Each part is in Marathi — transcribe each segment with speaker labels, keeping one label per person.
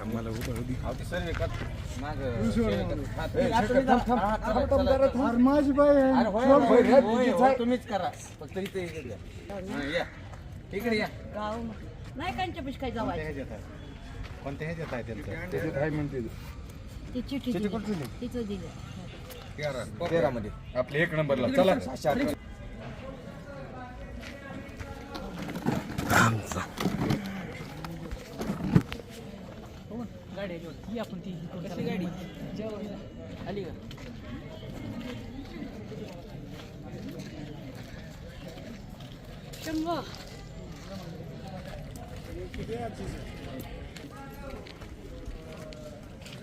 Speaker 1: आम्हाला
Speaker 2: तुम्हीच करा फक्त इथे. हा, या इकडे या
Speaker 3: नाही काय
Speaker 4: कोणत्या ह्याच्यात आहे त्यांचं
Speaker 1: आहे म्हणते
Speaker 3: ती चिठ्ठी दिली तिथं दिलं
Speaker 2: तेरामध्ये
Speaker 1: आपल्या एक नंबरला चला
Speaker 3: आली का? शंभर.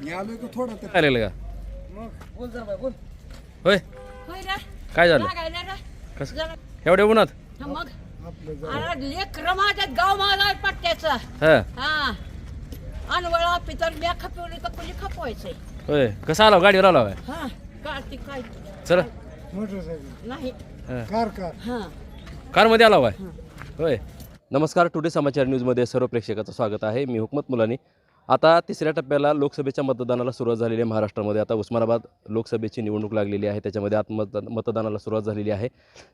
Speaker 4: मी आलोय का थोडा तर?
Speaker 5: आलेलं का?
Speaker 2: बोल जरा बाई, बोल.
Speaker 5: होय.
Speaker 3: होय रे.
Speaker 5: काय झालं?
Speaker 3: लागायला रे.
Speaker 5: कसं?
Speaker 3: जरा
Speaker 5: एवढ्या उन्हात?
Speaker 3: हा मग. अरे लेकर माझ्यात गाव माझा पट्ट्याचा.
Speaker 5: हा.
Speaker 3: हा. अनवळा पितर मी खपवली तर कुणी खपवायचंय?
Speaker 5: होय. कसं आला गाडीवर आला होय?
Speaker 3: हा कार्तिक काय
Speaker 5: चला.
Speaker 4: मोटरसायकल.
Speaker 3: नाही.
Speaker 4: Car car.
Speaker 3: हा.
Speaker 5: कारमध्ये आला होय? होय. नमस्कार टुडे समाचार न्यूजमध्ये सर्व प्रेक्षकाचं स्वागत आहे. मी हुकमत मुलानी. आता तिसऱ्या टप्प्याला लोकसभेच्या मतदानाला सुरुवात झालेली आहे महाराष्ट्रामध्ये. आता उस्मानाबाद लोकसभेची निवडणूक लागलेली आहे. त्याच्यामध्ये आत मत मतदानाला सुरुवात झालेली आहे.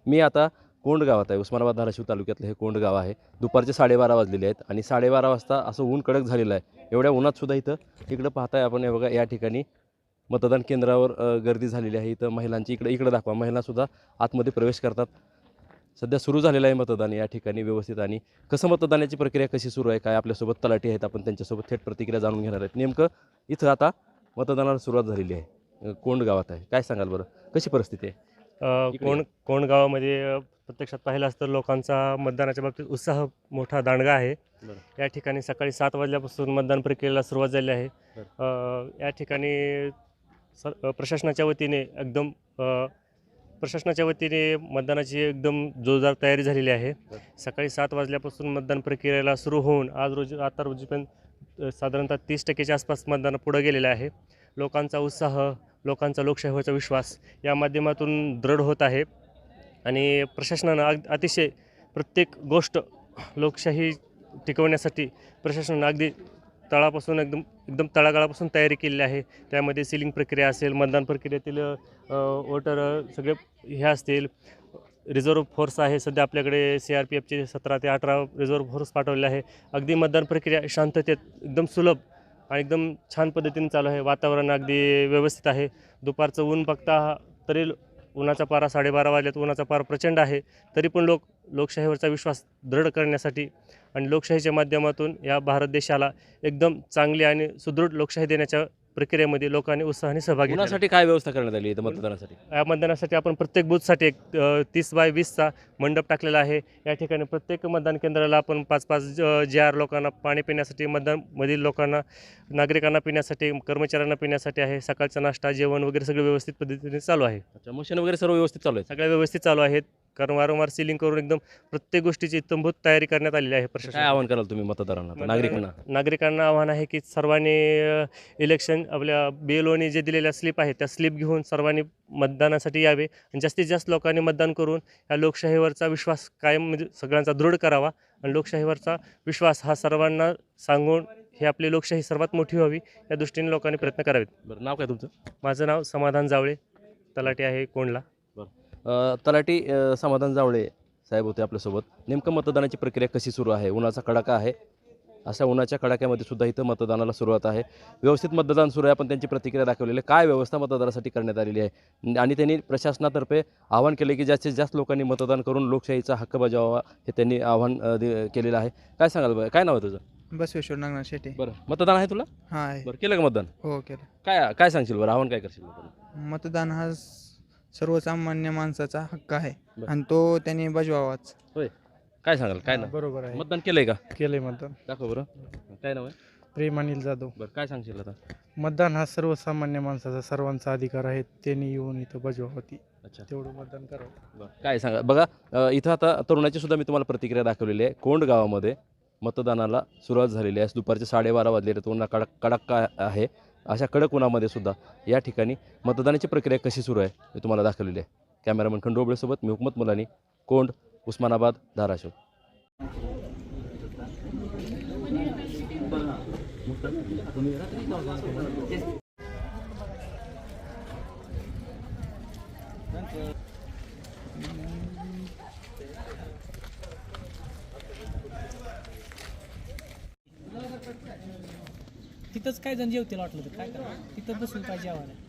Speaker 5: मी आता कोंड गावात आहे. उस्मानाबाद धाराशिव तालुक्यातलं हे कोंड गाव आहे. दुपारचे साडेबारा वाजलेले आहेत आणि साडेबारा वाजता असं ऊन कडक झालेलं आहे. एवढ्या उन्हात सुद्धा इथं इकडं पाहताय आपण हे बघा या ठिकाणी मतदान केंद्रावर गर्दी झालेली आहे. इथं महिलांची इकडे इकडे दाखवा. महिलासुद्धा आतमध्ये प्रवेश करतात. सध्या सुरू झालेलं आहे मतदान या ठिकाणी व्यवस्थित आणि कसं मतदानाची प्रक्रिया कशी सुरू आहे काय आपल्यासोबत तलाठी आहेत आपण त्यांच्यासोबत थेट प्रतिक्रिया जाणून घेणार आहेत. नेमकं इथं आता मतदानाला सुरुवात झालेली आहे. कोंड गावात आहे. काय सांगाल बरं? कशी परिस्थिती आहे?
Speaker 6: कोण कोण गावामध्ये प्रत्यक्षात पाहिलं असतं लोकांचा मतदानाच्या बाबतीत उत्साह मोठा दांडगा आहे. या ठिकाणी सकाळी सात वाजल्यापासून मतदान प्रक्रियेला सुरुवात झाली आहे. अ, या ठिकाणी सर अ, प्रशासनाच्या वतीने एकदम अ, प्रशासनाच्या वतीने मतदानाची एकदम जोरदार तयारी झालेली आहे. सकाळी सात वाजल्यापासून मतदान प्रक्रियेला सुरू होऊन आज रोजी आता रोजीपर्यंत अ, साधारणतः तीस टक्केच्या आसपास मतदान पुढं गेलेलं आहे. लोकांचा उत्साह लोकांचा लोकशाहीवरचा विश्वास या माध्यमातून दृढ होत आहे. आणि प्रशासनानं अग अतिशय प्रत्येक गोष्ट लोकशाही टिकवण्यासाठी प्रशासनानं अगदी तळापासून एकदम एकदम तळागाळापासून तयारी केलेली आहे. त्यामध्ये सिलिंग प्रक्रिया असेल मतदान प्रक्रियेतील वोटर सगळे हे असतील. रिझर्व्ह फोर्स आहे. सध्या आपल्याकडे सी आर पी एफचे सतरा ते अठरा रिझर्व्ह फोर्स पाठवले आहे. अगदी मतदान प्रक्रिया शांततेत एकदम सुलभ आणि एकदम छान पद्धतीने चालू आहे. वातावरण अगदी व्यवस्थित आहे. दुपारचं ऊन बघता तरी उन्हाचा पारा साडेबारा वाजल्यात उन्हाचा पारा प्रचंड आहे. तरी पण लोक लोकशाहीवरचा विश्वास दृढ करण्यासाठी आणि लोकशाहीच्या माध्यमातून या भारत देशाला एकदम चांगली आणि सुदृढ लोकशाही देण्याच्या प्रक्रियेमध्ये लोकांनी उत्साहाने सहभागी झाले.
Speaker 5: उन्हासाठी काय व्यवस्था करण्यात आली इथं मतदानासाठी?
Speaker 6: या मतदानासाठी आपण प्रत्येक बूथसाठी एक तीस बाय वीसचा मंडप टाकलेला आहे. या ठिकाणी प्रत्येक मतदान केंद्राला आपण पाच पाच जे आर लोकांना पाणी पिण्यासाठी मतदानमधील लोकांना नागरिकांना पिण्यासाठी कर्मचाऱ्यांना पिण्यासाठी आहे. सकाळचा नाश्ता जेवण वगैरे सगळं व्यवस्थित पद्धतीने चालू आहे.
Speaker 5: अच्छा मशीन वगैरे सर्व व्यवस्थित चालू आहे
Speaker 6: सगळ्या व्यवस्थित चालू आहेत कारण वारंवार सिलिंग करून एकदम प्रत्येक गोष्टीची इत्तमभूत तयारी करण्यात आलेली आहे
Speaker 5: काय
Speaker 6: प्रशासन
Speaker 5: आवाहन कराल तुम्ही मतदारांना आता, नागरिकांना?
Speaker 6: नागरिकांना आव्हान आहे की सर्वांनी अ, इलेक्शन आपल्या बी एल ओनी जे दिलेल्या स्लिप आहेत त्या स्लिप घेऊन सर्वांनी मतदानासाठी यावे आणि जास्तीत जास्त लोकांनी मतदान करून या लोकशाहीवरचा विश्वास कायम म्हणजे सगळ्यांचा दृढ करावा आणि लोकशाहीवरचा विश्वास हा सर्वांना सांगून ही आपली लोकशाही सर्वात मोठी व्हावी या दृष्टीने लोकांनी प्रयत्न करावेत.
Speaker 5: बरं नाव काय तुमचं?
Speaker 6: माझं नाव समाधान जावळे तलाठी आहे कोंडला.
Speaker 5: तलाठी समाधान जावळे साहेब होते आपल्यासोबत. नेमकं मतदानाची प्रक्रिया कशी सुरू आहे? उन्हाचा कडाका आहे? अशा उन्हाच्या कडाक्यामध्ये सुद्धा इथं मतदानाला सुरुवात आहे. व्यवस्थित मतदान सुरू आहे. आपण त्यांची प्रतिक्रिया दाखवलेली आहे. काय व्यवस्था मतदानासाठी करण्यात आलेली आहे? आणि त्यांनी प्रशासनातर्फे आवाहन केले की जास्तीत जास्त लोकांनी मतदान करून लोकशाहीचा हक्क बजावावा हे त्यांनी आवाहन केलेलं आहे. काय सांगाल बरं? काय नाव आहे तुझं?
Speaker 4: बसवेश्वर नागनाथ शेट्टी.
Speaker 5: बरं. मतदान आहे तुला?
Speaker 4: हा आहे.
Speaker 5: बरं केलं का मतदान?
Speaker 4: हो केलं.
Speaker 5: काय काय सांगशील बरं? आव्हान काय करशील?
Speaker 4: मतदान हा सर्वसामान्य माणसाचा हक्क आहे.
Speaker 5: बरं.
Speaker 4: आणि तो त्यांनी बजवावाच.
Speaker 5: काय सांगाल? काय ना
Speaker 7: बरोबर आहे.
Speaker 5: मतदान केलंय का?
Speaker 7: केलंय मतदान.
Speaker 5: दाखव बरं. काय नाव आहे?
Speaker 7: प्रेम अनिल जाधव.
Speaker 5: बरं काय सांगशील आता?
Speaker 7: मतदान हा सर्वसामान्य माणसाचा सर्वांचा अधिकार आहे. त्यांनी येऊन इथं बजवावती.
Speaker 5: अच्छा.
Speaker 7: तेवढं मतदान करावं.
Speaker 5: बरं काय सांगा? बघा अ, इथं आता तरुणाची सुद्धा मी तुम्हाला प्रतिक्रिया दाखवलेली आहे. कोंड गावामध्ये मतदानाला सुरुवात झालेली आहे. दुपारचे साडेबारा वाजलेले तर उन्हा कडक कडक आहे. अशा कडक उन्हामध्ये सुद्धा या ठिकाणी मतदानाची प्रक्रिया कशी सुरू आहे मी तुम्हाला दाखवलेली आहे. कॅमेरामन खंडोबळेसोबत मी हुकमत मुलानी कोंड उस्मानाबाद धाराशिव.
Speaker 8: तिथंच काय जण जेवतील वाटलं तर? काय करा तिथं बसून काय
Speaker 5: जेवण आहे